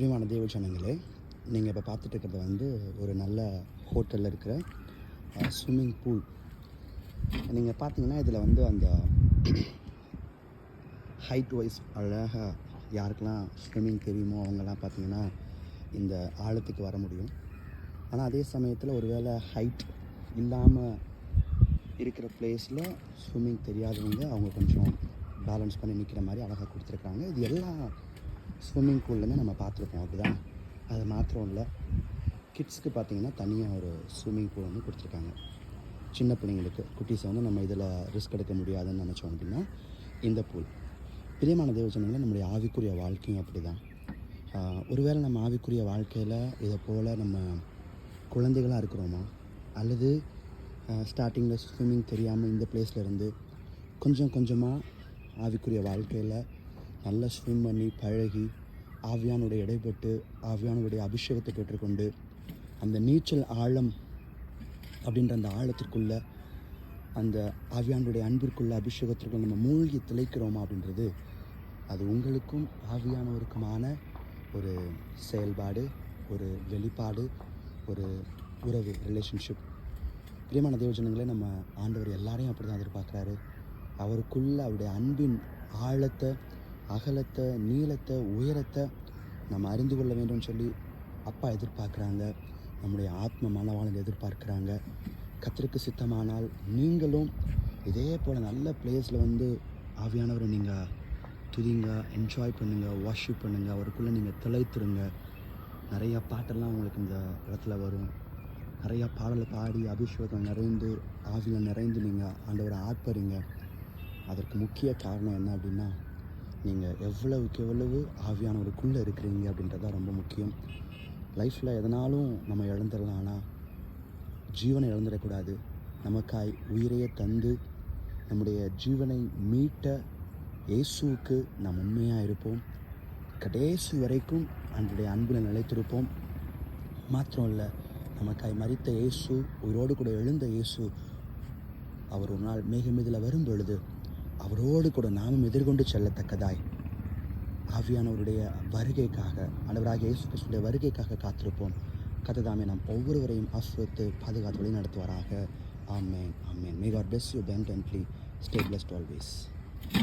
பிரியமான தேவ ஜனங்களே நீங்கள் இப்போ பார்த்துட்டு இருக்கிறது வந்து ஒரு நல்ல ஹோட்டலில் இருக்கிற ஸ்விம்மிங் பூல் நீங்கள் பார்த்தீங்கன்னா இதில் வந்து அந்த ஹைட் வைஸ் அழகாக யாருக்கெல்லாம் ஸ்விம்மிங் தெரியுமோ அவங்கெல்லாம் பார்த்தீங்கன்னா இந்த ஆழத்துக்கு வர முடியும். ஆனால் அதே சமயத்தில் ஒருவேளை ஹைட் இல்லாமல் இருக்கிற பிளேஸில் ஸ்விம்மிங் தெரியாதவங்க அவங்க கொஞ்சம் பேலன்ஸ் பண்ணி நிற்கிற மாதிரி அழகாக கொடுத்துருக்காங்க இது எல்லா ஸ்விம்மிங் பூல்லேருந்து நம்ம பார்த்துருப்போம் அப்படிதான். அது மாத்திரம் இல்லை. கிட்ஸ்க்கு பார்த்தீங்கன்னா தனியாக ஒரு ஸ்விம்மிங் பூல் வந்து கொடுத்துருக்காங்க. சின்ன பிள்ளைங்களுக்கு குட்டீஸை வந்து நம்ம இதில் ரிஸ்க் எடுக்க முடியாதுன்னு நினச்சோம் அப்படின்னா இந்த பூல். பிரியமான தேவச்சனங்களை நம்முடைய ஆவிக்குரிய வாழ்க்கையும் அப்படி தான் ஒருவேளை நம்ம ஆவிக்குரிய வாழ்க்கையில் இதை போல் நம்ம குழந்தைகளாக இருக்கிறோமா? அல்லது ஸ்டார்டிங்கில் ஸ்விம்மிங் தெரியாமல் இந்த பிளேஸில் இருந்து கொஞ்சம் கொஞ்சமாக ஆவிக்குரிய வாழ்க்கையில் நல்லா ஸ்விம் பண்ணி பழகி ஆவியானுடைய இடைப்பட்டு ஆவியானுடைய அபிஷேகத்தை பெற்றுக்கொண்டு அந்த நீச்சல் ஆழம் அப்படின்ற அந்த ஆழத்திற்குள்ள அந்த ஆவியானுடைய அன்பிற்குள்ள அபிஷேகத்திற்குள்ள நம்ம மூழ்கி திளைக்கிறோமா அப்படின்றது அது உங்களுக்கும் ஆவியானவருக்குமான ஒரு செயல்பாடு ஒரு வெளிப்பாடு ஒரு உறவு ரிலேஷன்ஷிப் பிரியமான தேவஜனங்களே நம்ம ஆண்டவர் எல்லாரையும் அப்படி தான் எதிர்பார்க்குறாரு. அவருக்குள்ள அவருடைய அன்பின் ஆழத்தை அகலத்தை நீளத்தை உயரத்தை நம்ம அறிந்து கொள்ள வேண்டும் சொல்லி அப்பா எதிர்பார்க்குறாங்க. நம்முடைய ஆத்ம மனவாளன் எதிர்பார்க்குறாங்க. கத்திற்கு சித்தமானால் நீங்களும் இதே போல் நல்ல பிளேஸில் வந்து ஆவியானவரை நீங்கள் துதிங்க என்ஜாய் பண்ணுங்கள் வாஷிப் பண்ணுங்கள் அவருக்குள்ளே நீங்கள் திளைத்துருங்க. நிறையா பாட்டெல்லாம் உங்களுக்கு இந்த இடத்துல வரும். நிறையா பாடலை பாடி அபிஷேகம் நிறைந்து ஆவியில் நிறைந்து நீங்கள் ஆண்டவரை ஆட்பறீங்க அதற்கு முக்கிய காரணம் என்ன அப்படின்னா நீங்கள் எவ்வளவுக்கு எவ்வளவு ஆவியானவருக்குள்ளே இருக்கிறீங்க அப்படின்றது தான் ரொம்ப முக்கியம். லைஃப்பில் எதனாலும் நம்ம இழந்துடலாம். ஆனால் ஜீவனை இழந்துடக்கூடாது. நமக்காய் உயிரையே தந்து நம்முடைய ஜீவனை மீட்ட இயேசுவுக்கு நாம் உண்மையாக இருப்போம். கடைசி வரைக்கும் அன்றைய அன்பில் நிலைத்திருப்போம். மாத்திரம் இல்லை நமக்காய் மறித்த இயேசு உயிரோடு கூட எழுந்த இயேசு அவர் ஒரு நாள் மேகமீதில் வரும் பொழுது அவரோடு கூட நாமும் எதிர்கொண்டு செல்லத்தக்கதாய். ஆவியானவருடைய வருகைக்காக ஆண்டவராகிய இயேசு கிருஷ்ணனுடைய வருகைக்காக காத்திருப்போம். கத்ததாமே நாம் ஒவ்வொருவரையும் ஆசிரியத்து பாதுகாத்து வழி நடத்துவாராக amen. Amen may God bless you abundantly stay blessed always